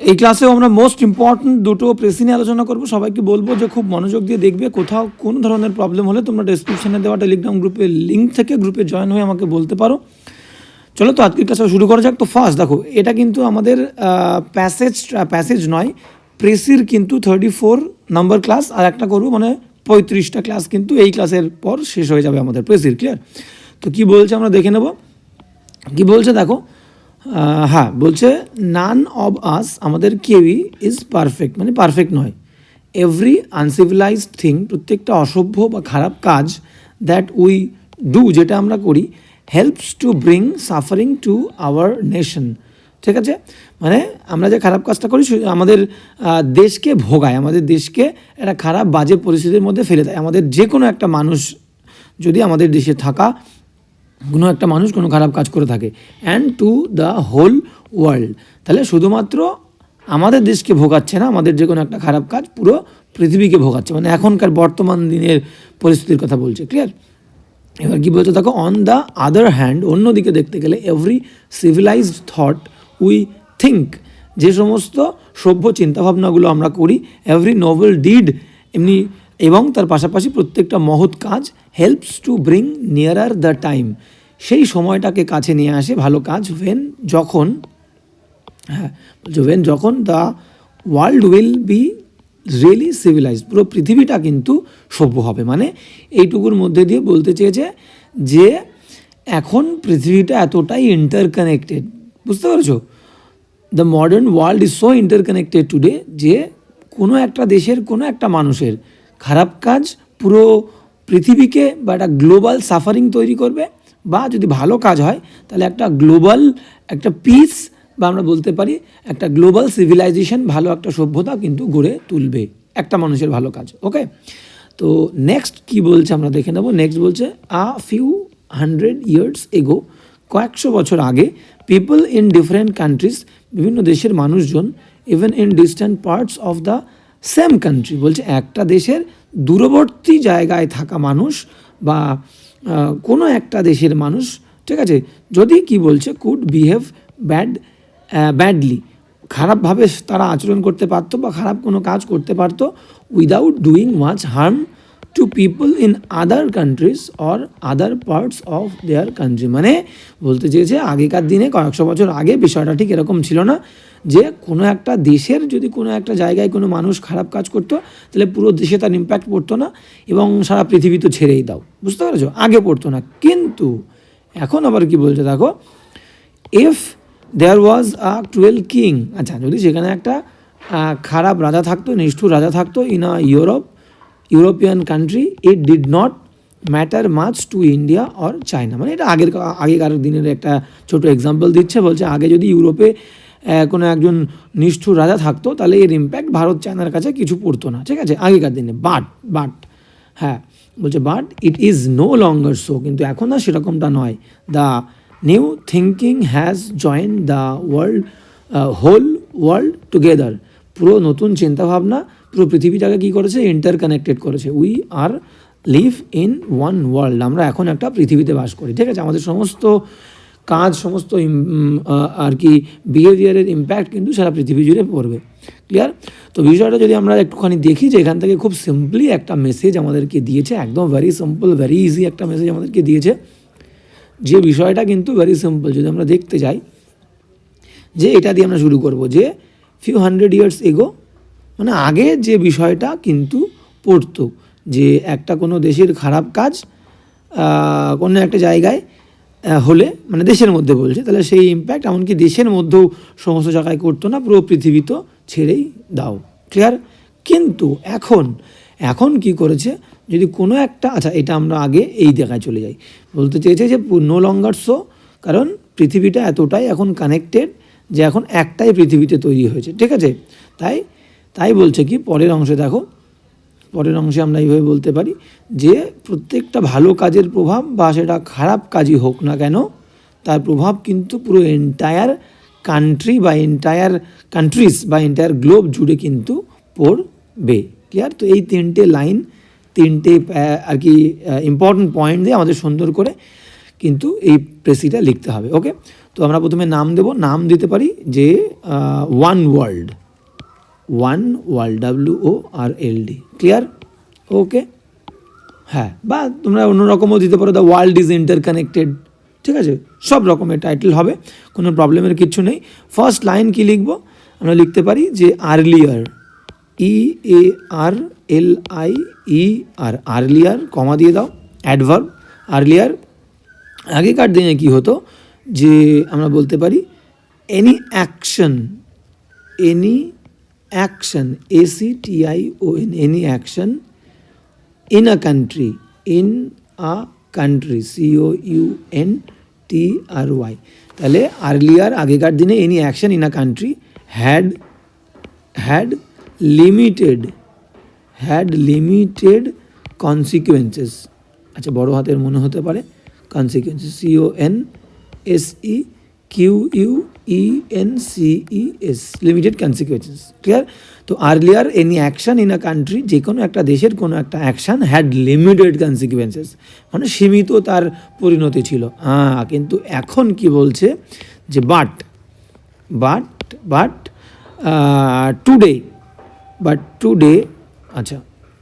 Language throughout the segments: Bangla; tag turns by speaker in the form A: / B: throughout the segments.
A: এই ক্লাসেও আমরা মোস্ট ইম্পর্ট্যান্ট দুটো প্রেসি নিয়ে আলোচনা করব। সবাইকে বলব যে খুব মনোযোগ দিয়ে দেখবে কোথাও কোন ধরনের প্রবলেম হলে তোমরা ডেসক্রিপশনে দেওয়া টেলিগ্রাম গ্রুপের লিঙ্ক থেকে গ্রুপে জয়েন হয়ে আমাকে বলতে পারো। চলো তো আজকের ক্লাসটা শুরু করা যাক। তো ফার্স্ট দেখো, এটা কিন্তু আমাদের প্যাসেজ প্যাসেজ নয় প্রেসির কিন্তু থার্টি ফোর নাম্বার ক্লাস আর একটা করব মানে পঁয়ত্রিশটা ক্লাস কিন্তু এই ক্লাসের পর শেষ হয়ে যাবে আমাদের প্রেসির ক্লিয়ার তো কি বলছে আমরা দেখে নেব। কি বলছে দেখো হ্যাঁ বলছে নান অব আস আমাদের কেউই ইজ পারফেক্ট মানে পারফেক্ট নয়। এভরি আনসিভিলাইজড থিং প্রত্যেকটা অসভ্য বা খারাপ কাজ দ্যাট উই ডু যেটা আমরা করি helps to bring suffering to our nation ঠিক আছে? মানে আমরা যে খারাপ কাজটা করি আমাদের দেশকে ভোগায়, আমাদের দেশকে একটা খারাপ বাজে পরিস্থিতির মধ্যে ফেলে দেয়। আমাদের যে কোনো একটা মানুষ যদি আমাদের দেশে থাকা কোনো একটা মানুষ কোনো খারাপ কাজ করে থাকে। And to the whole world তাহলে শুধুমাত্র আমাদের দেশকে ভোগাচ্ছে না, আমাদের যে কোনো একটা খারাপ কাজ পুরো পৃথিবীকে ভোগাচ্ছে। মানে এখনকার বর্তমান দিনের পরিস্থিতির কথা বলছে ক্লিয়ার এবার কি বলছে দেখো অন দ্য আদার হ্যান্ড অন্যদিকে দেখতে গেলে every civilized thought we think যে সমস্ত সভ্য চিন্তাভাবনাগুলো আমরা করি এভরি নোবেল ডিড এমনি এবং তার পাশাপাশি প্রত্যেকটা মহৎ কাজ helps to bring nearer the time সেই সময়টাকে কাছে নিয়ে আসে ভালো কাজ ওয়েন যখন হ্যাঁ ওয়েন যখন the world will be really civilize পুরো পৃথিবীটা কিন্তু সভ্য হবে। মানে এইটুকুর মধ্যে দিয়ে বলতে চেয়েছে যে এখন পৃথিবীটা এতটাই ইন্টারকানেক্টেড বুঝতে পেরেছ? The modern world is so interconnected today যে কোনো একটা দেশের, কোনো একটা মানুষের খারাপ কাজ পুরো পৃথিবীকে বা একটা গ্লোবাল সাফারিং তৈরি করবে বা যদি ভালো কাজ হয়, তাহলে একটা গ্লোবাল একটা পিস বা আমরা বলতে পারি একটা গ্লোবাল সিভিলাইজেশন ভালো একটা সভ্যতা কিন্তু গড়ে তুলবে, একটা মানুষের ভালো কাজ ওকে তো নেক্সট কি বলছে আমরা দেখে নেব? নেক্সট বলছে a few hundred years ago কয়েকশো বছর আগে পিপল ইন ডিফারেন্ট কান্ট্রিজ বিভিন্ন দেশের মানুষজন even in distant parts of the same country বলছে একটা দেশের দূরবর্তী জায়গায় থাকা মানুষ বা কোনো একটা দেশের মানুষ, ঠিক আছে, যদি কি বলছে কুড বিহেভ ব্যাড ব্যাডলি খারাপভাবে তারা আচরণ করতে পারতো বা খারাপ কোনো কাজ করতে পারতো without doing much harm to people in other countries or other parts of their country মানে বলতে চেয়েছে, আগেকার দিনে কয়েকশো বছর আগে বিষয়টা ঠিক এরকম ছিল না যে কোনো একটা দেশের যদি কোনো একটা জায়গায় কোনো মানুষ খারাপ কাজ করতো, তাহলে পুরো দেশে তার ইম্প্যাক্ট পড়তো না এবং সারা পৃথিবী তো ছেড়েই দাও। বুঝতে পেরেছ? আগে পড়তো না। কিন্তু এখন আবার কি বলছে দেখো? If there was a cruel king আচ্ছা যদি সেখানে একটা খারাপ রাজা থাকতো, নিষ্ঠুর রাজা থাকতো in a Europe European country it did not matter much to India or China মানে এটা আগের আগেকার দিনের একটা ছোট এক্সাম্পল দিচ্ছে, বলছে আগে যদি ইউরোপে কোনো একজন নিষ্ঠুর রাজা থাকতো, তাহলে এর ইম্প্যাক্ট ভারত, চায়নার কাছে কিছু পড়তো না, ঠিক আছে? আগেকার দিনে বাট বাট হ্যাঁ বলছে but it is no longer so কিন্তু এখন আর সেরকমটা নয়। The new thinking has join the world whole world together পুরো নতুন চিন্তাভাবনা পুরো পৃথিবীটাকে কী করেছে? ইন্টার কানেক্টেড করেছে। We are live in one world আমরা এখন একটা পৃথিবীতে বাস করি। ঠিক আছে? আমাদের সমস্ত কাজ, সমস্ত আর কি বিহেভিয়ারের ইম্প্যাক্ট কিন্তু সারা পৃথিবী জুড়ে পড়বে। ক্লিয়ার তো বিষয়টা যদি আমরা একটুখানি দেখি যে এখান থেকে খুব সিম্পলি একটা মেসেজ আমাদেরকে দিয়েছে, একদম ভেরি সিম্পল ভেরি ইজি একটা মেসেজ আমাদেরকে দিয়েছে, যে বিষয়টা কিন্তু ভেরি সিম্পল যদি আমরা দেখতে যাই, যে এটা দিয়ে আমরা শুরু করব, যে ফিউ হান্ড্রেড ইয়ার্স এগো মানে আগে যে বিষয়টা কিন্তু পড়তো, যে একটা কোনো দেশের খারাপ কাজ কোনো একটা জায়গায় হলে মানে দেশের মধ্যে বলছে, তাহলে সেই ইম্প্যাক্ট এমনকি দেশের মধ্যেও সমস্ত জায়গায় করতো না, পুরো পৃথিবী তো ছেড়েই দাও। ক্লিয়ার কিন্তু এখন এখন কি করেছে, যদি কোনো একটা আচ্ছা এটা আমরা আগে এই জায়গায় চলে যাই। বলতে চেয়েছে যে নো লঙ্গার শো কারণ পৃথিবীটা এতটাই এখন কানেক্টেড যে এখন একটাই পৃথিবীতে তৈরি হয়েছে, ঠিক আছে? তাই তাই বলছে কি, পরের অংশে দেখো, পরের অংশে আমরা এইভাবে বলতে পারি যে প্রত্যেকটা ভালো কাজের প্রভাব বা সেটা খারাপ কাজই হোক না কেন, তার প্রভাব কিন্তু পুরো এন্টায়ার কান্ট্রি বা এন্টায়ার কান্ট্রিজ বা এন্টায়ার গ্লোব জুড়ে কিন্তু পড়বে। ক্লিয়ার তো এই তিনটে লাইন তিনটে আর কি ইম্পর্টেন্ট পয়েন্ট দিয়ে আমাদের সুন্দর করে কিন্তু এই প্রেসিটা লিখতে হবে ওকে তো আমরা প্রথমে নাম দেব, নাম দিতে পারি যে one world one world W O R L D clear okay হ্যাঁ বা তোমরা অন্যরকমও দিতে পারো দ্য ওয়ার্ল্ড ইজ ইন্টারকানেক্টেড ঠিক আছে? সব রকমের টাইটেল হবে, কোনো প্রবলেমের কিছু নেই। ফার্স্ট লাইন কি লিখব? আমরা লিখতে পারি যে earlier E A R L I E R earlier comma দিয়ে দাও অ্যাডভার্ব আর্লিয়ার আগেকার দিনে কি হতো? যে আমরা বলতে পারি any action any action A C T I O N any action in a country, in a country C O U N T R Y তাহলে আর্লিয়ার আগেকার দিনে any action in a country had had limited had limited consequences আচ্ছা বড় হাতের মনে হতে পারে consequences C O N S E Q U E N C E S limited consequences clear তো earlier any action in a country যে কোনো একটা দেশের কোনো একটা অ্যাকশন হ্যাড লিমিটেড কনসিকুয়েন্সেস মানে সীমিত তার পরিণতি ছিল। হ্যাঁ কিন্তু এখন কি বলছে? যে but but but today but today আচ্ছা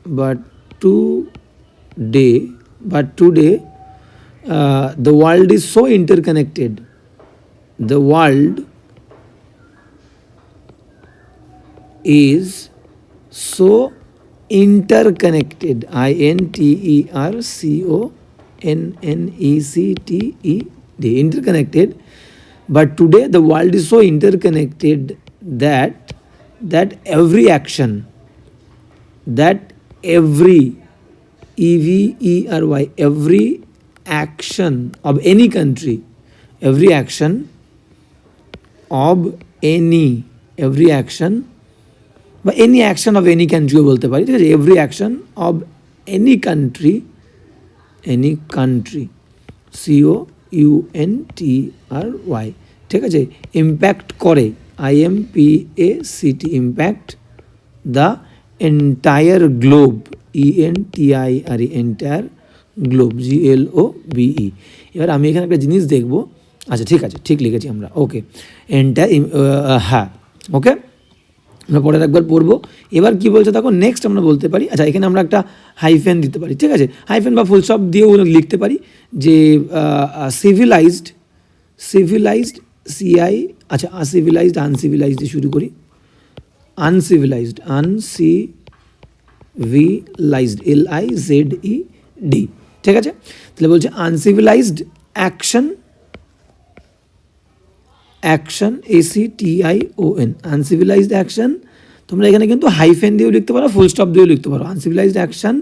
A: but today but today the world is so interconnected the world is so interconnected i n t e r c o n n e c t e d interconnected but today the world is so interconnected that that every action that every e v e r y every action of any country every action of any, every action, বা এনি অ্যাকশন অফ এনি কান্ট্রিও বলতে পারি, ঠিক আছে? Every action of any country any country C O U N T R Y ঠিক আছে? ইম্প্যাক্ট করে I M P A C T impact the entire globe E N T I R entire globe G L O B E এবার আমি এখানে একটা জিনিস দেখব আচ্ছা ঠিক আছে, ঠিক লিখেছি আমরা, ওকে। এন্টার হ্যাঁ ওকে? আমরা পরের একবার পড়ব। এবার কি বলছে দেখো নেক্সট আমরা বলতে পারি আচ্ছা এখানে আমরা একটা হাইফেন দিতে পারি, ঠিক আছে? হাইফেন বা ফুলস্টপ দিয়েও লিখতে পারি যে সিভিলাইজড সিভিলাইজড সিআই আচ্ছা আনসিভিলাইজড আনসিভিলাইজড দিয়ে শুরু করি। Uncivilized uncivilized L I Z E D ঠিক আছে? তাহলে বলছে uncivilized action action A C T I O N uncivilized action তোমরা এখানে কিন্তু হাইফেন দিয়েও লিখতে পারো ফুল স্টপ দিয়েও লিখতে পারো। Uncivilized action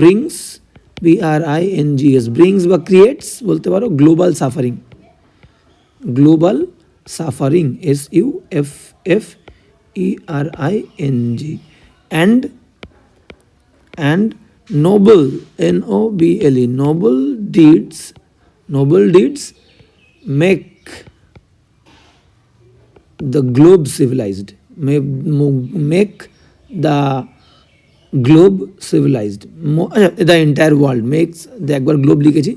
A: brings B R I N G S brings বা ক্রিয়েটস বলতে পারো global suffering global suffering S U F F E R I N G and and noble N O B L E noble deeds noble deeds make the globe civilized. May make the globe civilized. আচ্ছা, the entire world makes একবার গ্লোব লিখেছি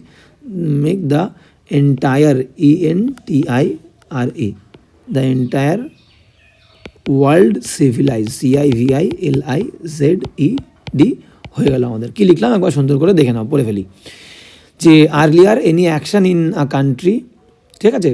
A: make the entire e n t i r a. The entire world civilize C I V I L I Z E D হয়ে গেল আমাদের। কি লিখলাম? একবার সুন্দর করে দেখে নাও পড়ে ফেলি। যে earlier any action in a country ঠিক আছে?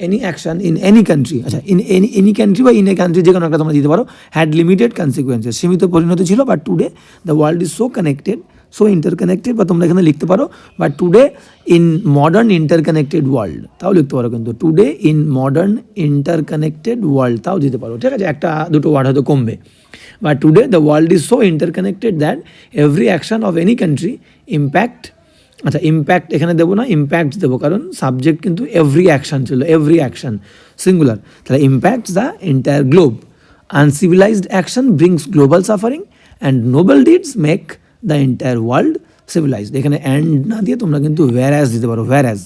A: Any action in any country আচ্ছা ইন এনি এনি কান্ট্রি বা ইন এ কান্ট্রি যে কোনো একটা তোমরা দিতে পারো হ্যাড লিমিটেড কনসিকুয়েন্সেস সীমিত পরিণতি ছিল but today the world is so connected so interconnected বা তোমরা এখানে লিখতে পারো but today in modern interconnected world তাও লিখতে পারো কিন্তু today in modern interconnected world তাও দিতে পারো, ঠিক আছে? একটা, দুটো ওয়ার্ড হয়তো কমবে। But today the world is so interconnected that every action of any country impact আচ্ছা ইম্প্যাক্ট এখানে দেবো না ইম্প্যাক্ট দেবো, কারণ সাবজেক্ট কিন্তু এভরি অ্যাকশন ছিল এভরি অ্যাকশন সিঙ্গুলার তাহলে impact the entire globe uncivilized action brings global suffering and noble deeds make the entire world civilized এখানে অ্যান্ড না দিয়ে তোমরা কিন্তু ভ্যারাজ দিতে পারো whereas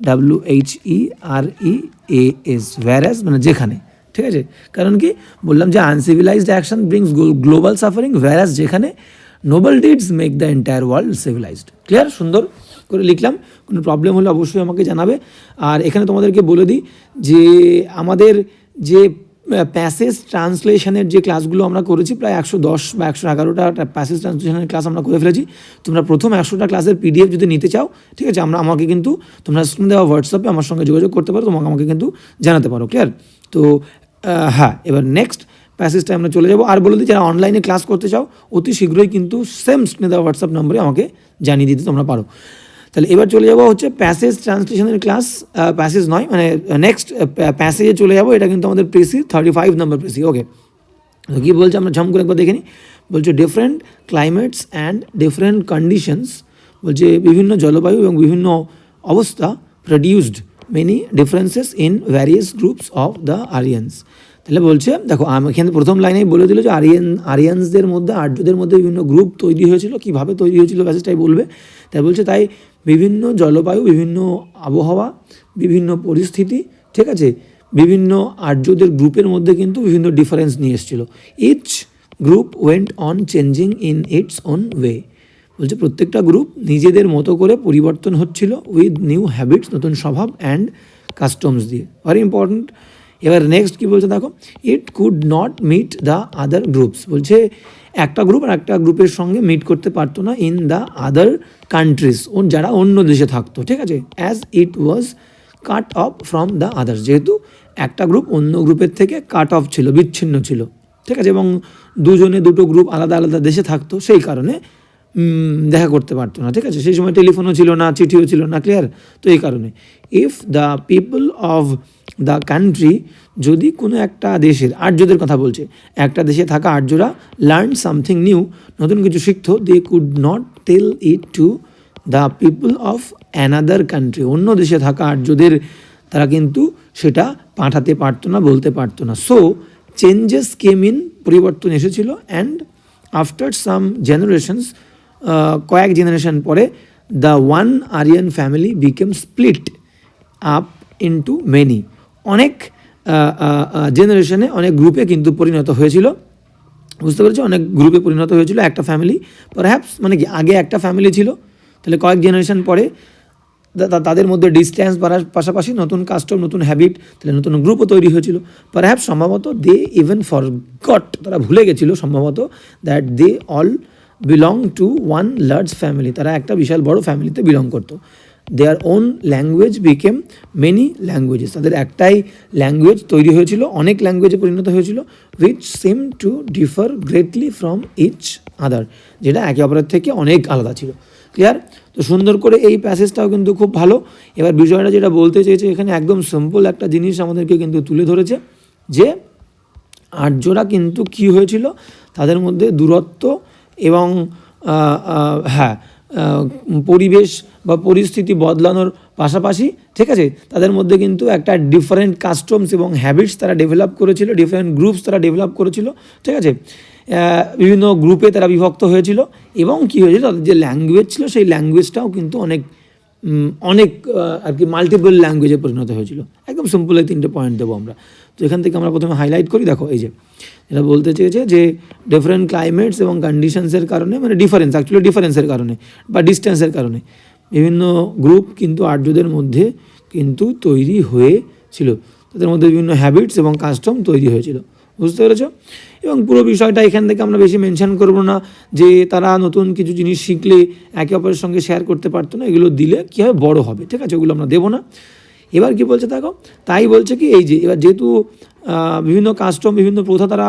A: W H E R E A S whereas মানে যেখানে, ঠিক আছে? কারণ কি? বললাম যে uncivilized action brings global suffering whereas যেখানে noble deeds make the entire world civilized clear সুন্দর করে লিখলাম। কোনো প্রবলেম হলে অবশ্যই আমাকে জানাবে। আর এখানে তোমাদেরকে বলে দিই যে, আমাদের যে প্যাসেজ ট্রান্সলেশনের যে ক্লাসগুলো আমরা করেছি, প্রায় একশো দশ বা একশো এগারোটা প্যাসেজ ট্রান্সলেশনের ক্লাস আমরা করে ফেলেছি। তোমরা প্রথম একশোটা ক্লাসের পিডিএফ যদি নিতে চাও, ঠিক আছে, আমরা, আমাকে কিন্তু তোমরা স্ক্রিন দেওয়া হোয়াটসঅ্যাপে আমার সঙ্গে যোগাযোগ করতে পারো, তোমাকে আমাকে কিন্তু জানাতে পারো। ক্লিয়ার তো হ্যাঁ এবার নেক্সট প্যাসেজটা আমরা চলে যাব। আর বলে দিই, যারা অনলাইনে ক্লাস করতে চাও, অতি শীঘ্রই কিন্তু সেম দেওয়া হোয়াটসঅ্যাপ নম্বরে আমাকে জানিয়ে দিতে তোমরা পারো। তাহলে এবার চলে যাব হচ্ছে প্যাসেজ ট্রান্সলেশনের ক্লাস প্যাসেজ নয় মানে নেক্সট প্যাসেজে চলে যাব। এটা কিন্তু আমাদের precis thirty five number precis okay তো কী বলছে, আমরা ঝম করে একবার দেখে নিই। বলছে different climates and different conditions বলছে, বিভিন্ন জলবায়ু এবং বিভিন্ন অবস্থা produced many differences in various groups of the Aryans তাহলে বলছে, দেখো, আমি এখানে প্রথম লাইনেই বলে দিল যে আরিয়ান আরিয়ানসদের মধ্যে, আর্যদের মধ্যে বিভিন্ন গ্রুপ তৈরি হয়েছিল, কীভাবে তৈরি হয়েছিল প্যাসেজটাই বলবে। তাই বলছে, তাই বিভিন্ন জলবায়ু, বিভিন্ন আবহাওয়া, বিভিন্ন পরিস্থিতি, ঠিক আছে, বিভিন্ন আর্যদের গ্রুপের মধ্যে কিন্তু বিভিন্ন ডিফারেন্স নিয়ে এসেছিল। Each group went on changing in its own way বলছে, প্রত্যেকটা গ্রুপ নিজেদের মতো করে পরিবর্তন হচ্ছিল উইথ নিউ হ্যাবিটস নতুন স্বভাব অ্যান্ড কাস্টমস দিয়ে। ভেরি ইম্পর্ট্যান্ট এবার নেক্সট কি বলছে দেখো? It could not meet the other groups বলছে, একটা গ্রুপ আর একটা গ্রুপের সঙ্গে মিট করতে পারতো না ইন দ্য আদার কান্ট্রিজ যারা অন্য দেশে থাকতো, ঠিক আছে? As it was cut off from the others যেহেতু একটা গ্রুপ অন্য গ্রুপের থেকে কাট অফ ছিল, বিচ্ছিন্ন ছিল, ঠিক আছে? এবং দুজনে দুটো গ্রুপ আলাদা আলাদা দেশে থাকতো, সেই কারণে দেখা করতে পারতো না, ঠিক আছে? সেই সময় টেলিফোনও ছিল না, চিঠিও ছিল না ক্লিয়ার তো এই কারণে। If the people of the country যদি কোনো একটা দেশের আর্যদের কথা বলছে, একটা দেশে থাকা আর্যরা লার্ন সামথিং নিউ নতুন কিছু শিখতো they could not tell it to the people of another country অন্য দেশে থাকা আর্যদের তারা কিন্তু সেটা পাঠাতে পারতো না, বলতে পারতো না। সো চেঞ্জেস কেম ইন পরিবর্তন এসেছিল অ্যান্ড আফটার সাম জেনারেশনস কয়েক জেনারেশন পরে the one Aryan family became split up into many অনেক জেনারেশনে অনেক গ্রুপে কিন্তু পরিণত হয়েছিল। বুঝতে পেরেছি? অনেক গ্রুপে পরিণত হয়েছিল, একটা ফ্যামিলি পারহ্যাপস মানে কি, আগে একটা ফ্যামিলি ছিল। তাহলে কয়েক জেনারেশন পরে তাদের মধ্যে ডিস্ট্যান্স বাড়ার পাশাপাশি নতুন কাস্টম নতুন হ্যাবিট তাহলে নতুন গ্রুপও তৈরি হয়েছিল। পারহ্যাপস সম্ভবত দে ইভেন ফর গট তারা ভুলে গেছিল সম্ভবত that they all belong to one large family তারা একটা বিশাল বড় ফ্যামিলিতে বিলং করতো। Their own language became many languages তাদের একটাই ল্যাঙ্গুয়েজ তৈরি হয়েছিল, অনেক ল্যাঙ্গুয়েজে পরিণত হয়েছিল which seem to differ greatly from each other যেটা একে অপরের থেকে অনেক আলাদা ছিল। ক্লিয়ার তো সুন্দর করে এই প্যাসেজটাও কিন্তু খুব ভালো। এবার বিষয়টা যেটা বলতে চেয়েছে, এখানে একদম সিম্পল একটা জিনিস আমাদেরকে কিন্তু তুলে ধরেছে, যে আর্যরা কিন্তু কি হয়েছিল? তাদের মধ্যে দূরত্ব এবং হ্যাঁ পরিবেশ বা পরিস্থিতি বদলানোর পাশাপাশি, ঠিক আছে, তাদের মধ্যে কিন্তু একটা ডিফারেন্ট কাস্টমস এবং হ্যাবিটস তারা ডেভেলপ করেছিল ডিফারেন্ট গ্রুপস তারা ডেভেলপ করেছিল, ঠিক আছে? বিভিন্ন গ্রুপে তারা বিভক্ত হয়েছিল এবং কী হয়েছিল, তাদের যে ল্যাঙ্গুয়েজ ছিল, সেই ল্যাঙ্গুয়েজটাও কিন্তু অনেক অনেক আর কি মাল্টিপল ল্যাঙ্গুয়েজে পরিণত হয়েছিল। একদম সিম্পল এই তিনটে পয়েন্ট দেবো আমরা। তো এখান থেকে আমরা প্রথমে হাইলাইট করি। দেখো, এই যে এটা বলতে চেয়েছে যে ডিফারেন্ট ক্লাইমেটস এবং কন্ডিশনসের কারণে মানে ডিফারেন্স অ্যাকচুয়ালি ডিফারেন্সের কারণে বা ডিস্টেন্সের কারণে। বিভিন্ন গ্রুপ কিন্তু আর্যদের মধ্যে কিন্তু তৈরি হয়েছিল। তাদের মধ্যে বিভিন্ন হ্যাবিটস এবং কাস্টম তৈরি হয়েছিল। বুঝতে পেরেছ? এবং পুরো বিষয়টা এখান থেকে আমরা বেশি মেনশন করব না যে তারা নতুন কিছু জিনিস শিখলে একে অপরের সঙ্গে শেয়ার করতে পারতো না। এগুলো দিলে কী হবে বড় হবে, ঠিক আছে? ওগুলো আমরা দেবো না। এবার কি বলছে দেখো? তাই বলছে কি, এই যে এবার যেহেতু বিভিন্ন কাস্টম বিভিন্ন প্রথা তারা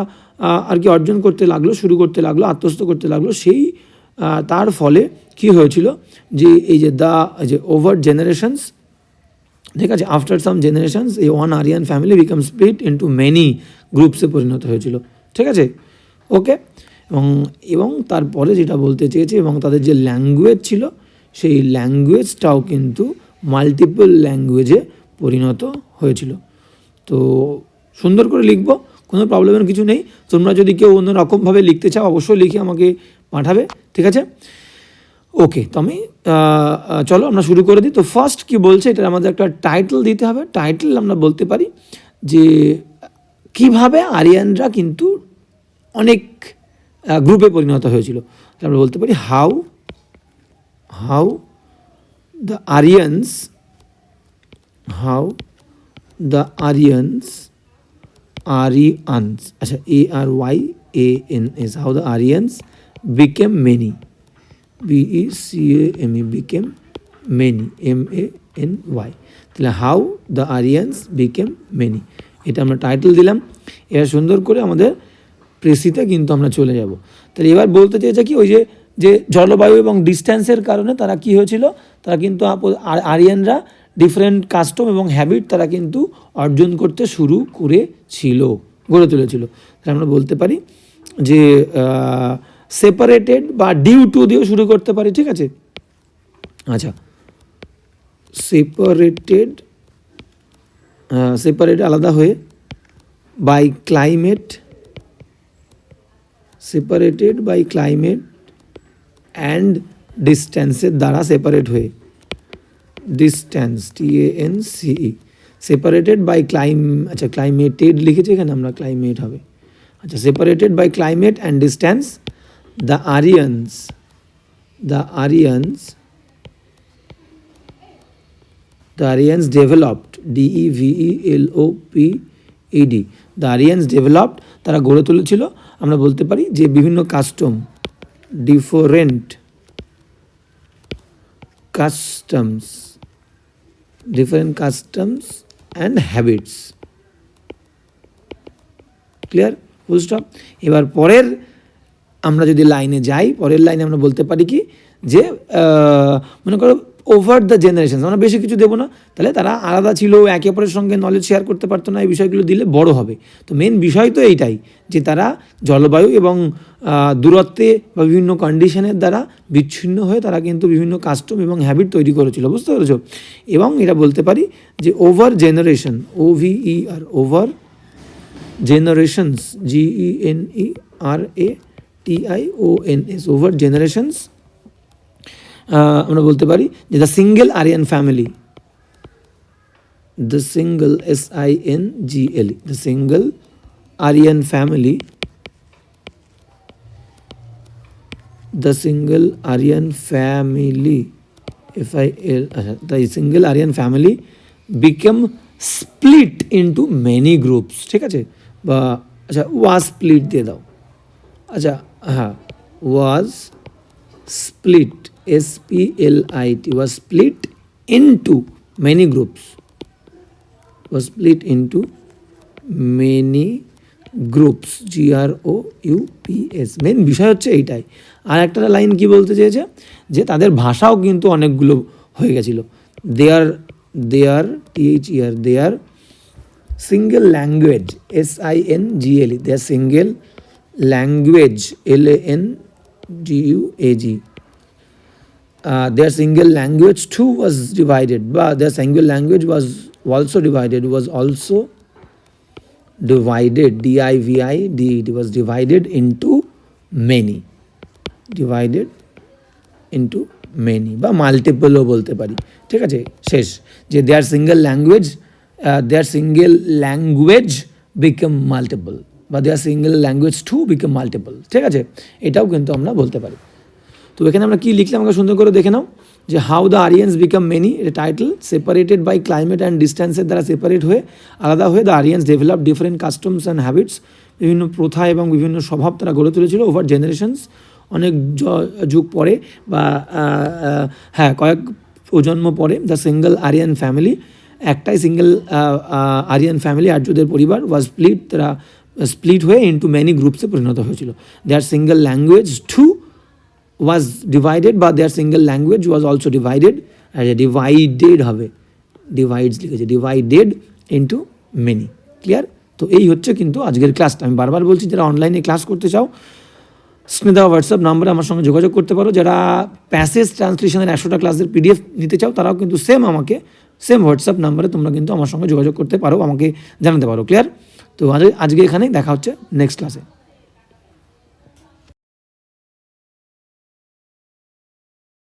A: আর কি অর্জন করতে লাগল, শুরু করতে লাগল, আত্মস্থ করতে লাগল, সেই তার ফলে কি হয়েছিল যে এই যে দ্য যে ওভার জেনারেশনস ঠিক আছে আফটার সাম জেনারেশনস এই one Aryan family become split into many গ্রুপসে পরিণত হয়েছিল, ঠিক আছে? ওকে এবং এবং তারপরে যেটা বলতে চেয়েছে, এবং তাদের যে ল্যাঙ্গুয়েজ ছিল, সেই ল্যাঙ্গুয়েজটাও কিন্তু মাল্টিপল ল্যাঙ্গুয়েজে পরিণত হয়েছিল। তো সুন্দর করে লিখব, কোনো প্রবলেমের কিছু নেই। তোমরা যদি কেউ অন্য রকমভাবে লিখতে চাও, অবশ্যই লিখে আমাকে পাঠাবে, ঠিক আছে? ওকে তো আমি চলো আমরা শুরু করে দিই। তো ফার্স্ট কি বলছে এটা আমাদের একটা টাইটেল দিতে হবে। টাইটেল আমরা বলতে পারি যে, কীভাবে আরিয়ানরা কিন্তু অনেক গ্রুপে পরিণত হয়েছিল। আমরা বলতে পারি how how the Aryans how the Aryans Aryans আচ্ছা A R Y A N S how the Aryans became many B C A M E became many M A N Y তাহলে how the Aryans became many এটা আমরা টাইটেল দিলাম। এবার সুন্দর করে আমাদের প্রেসিতে কিন্তু আমরা চলে যাব। তাহলে এবার বলতে চেয়েছে কি, ওই যে যে জলবায়ু এবং ডিস্ট্যান্সের কারণে তারা কি হয়েছিল? তারা কিন্তু আরিয়ানরা ডিফারেন্ট কাস্টম এবং হ্যাবিট তারা কিন্তু অর্জন করতে শুরু করেছিল, গড়ে তুলেছিল। আমরা বলতে পারি যে সেপারেটেড বা ডিউ টু দিয়েও শুরু করতে পারি, ঠিক আছে? আচ্ছা। সেপারেটেড সেপারেট আলাদা হয়ে by climate separated by climate and ডিস্ট্যান্সের দ্বারা সেপারেট হয়ে। Distance T A N CE separated by clime আচ্ছা ক্লাইমেটেড লিখেছে এখানে, আমরা ক্লাইমেট হবে। আচ্ছা separated by climate and distance the Aryans the Aryans the Aryans developed, D E V E L O P E D, the Aryans developed, তারা গড়ে তুলেছিল, আমরা বলতে পারি যে বিভিন্ন custom different customs different customs and habits clear full stop এবার পরের আমরা যদি লাইনে যাই, পরের লাইনে আমরা বলতে পারি কি? যে মনে করো ওভার দ্য জেনারেশন আমরা বেশি কিছু দেবো না। তাহলে তারা আলাদা ছিল একে অপরের সঙ্গে নলেজ শেয়ার করতে পারতো না এই বিষয়গুলো দিলে বড় হবে। তো মেন বিষয় তো এইটাই যে তারা জলবায়ু এবং দূরত্বে বা বিভিন্ন কন্ডিশনের দ্বারা বিচ্ছিন্ন হয়ে তারা কিন্তু বিভিন্ন কাস্টম এবং হ্যাবিট তৈরি করেছিল। বুঝতে পেরেছ? এবং এটা বলতে পারি যে over generation O V R over E N E R A T I O N S over generations আহ, আমরা বলতে পারি যে the single Aryan family the single S I N G L the single Aryan family the single Aryan family, if I uh, the single Aryan family became split into many groups ঠিক আছে? বা আচ্ছা ওয়াজ স্প্লিট দিয়ে দাও। আচ্ছা হ্যাঁ was split T was split into many groups was split into many groups G R O U P S main বিষয় হচ্ছে এইটাই। আর একটা লাইন কি বলতে চেয়েছে? যে তাদের ভাষাও কিন্তু অনেকগুলো হয়ে গেছিল। Their their T H year their single language S I N G L E their single language L A N G U A G uh, their single language too was divided but their single language was also divided was also divided d i v i d was divided into many divided into many বা মাল্টিপলও বলতে পারি ঠিক আছে শেষ যে their single language their single language become multiple বা their single language to become multiple ঠিক আছে এটাও কিন্তু আমরা বলতে পারি তো এখানে আমরা কি লিখলাম? আমাকে সুন্দর করে দেখে নাও যে how the Aryans become many এটা title separated by climate and ডিস্ট্যান্সের দ্বারা সেপারেট হয়ে আলাদা হয়ে the Aryans develop different customs and habits বিভিন্ন প্রথা এবং বিভিন্ন স্বভাব তারা গড়ে তুলেছিল ওভার জেনারেশনস অনেক যুগ পরে বা হ্যাঁ কয়েক প্রজন্ম পরে দ্য সিঙ্গল আরিয়ান ফ্যামিলি একটাই সিঙ্গেল আরিয়ান ফ্যামিলি আর্যদের পরিবার ওয়াজ স্প্লিট তারা স্প্লিট হয়ে ইন্টু মেনি গ্রুপসে পরিণত হয়েছিল। Their single language to was divided বা their single language was also divided. As a divided হবে ডিভাইডস লিখেছে ডিভাইডেড ইন্টু মেনি ক্লিয়ার তো এই হচ্ছে কিন্তু আজকের ক্লাসটা আমি বারবার বলছি, যারা অনলাইনে ক্লাস করতে চাও দেওয়া হোয়াটসঅ্যাপ নাম্বারে আমার সঙ্গে যোগাযোগ করতে পারো। যারা প্যাসেজ ট্রান্সলেশনের একশোটা ক্লাসের পিডিএফ নিতে চাও, তারাও কিন্তু সেম আমাকে সেম হোয়াটসঅ্যাপ নাম্বারে তোমরা কিন্তু আমার সঙ্গে যোগাযোগ করতে পারো, আমাকে জানাতে পারো। ক্লিয়ার তো আজ- আজকে এখানেই দেখা হচ্ছে নেক্সট ক্লাসে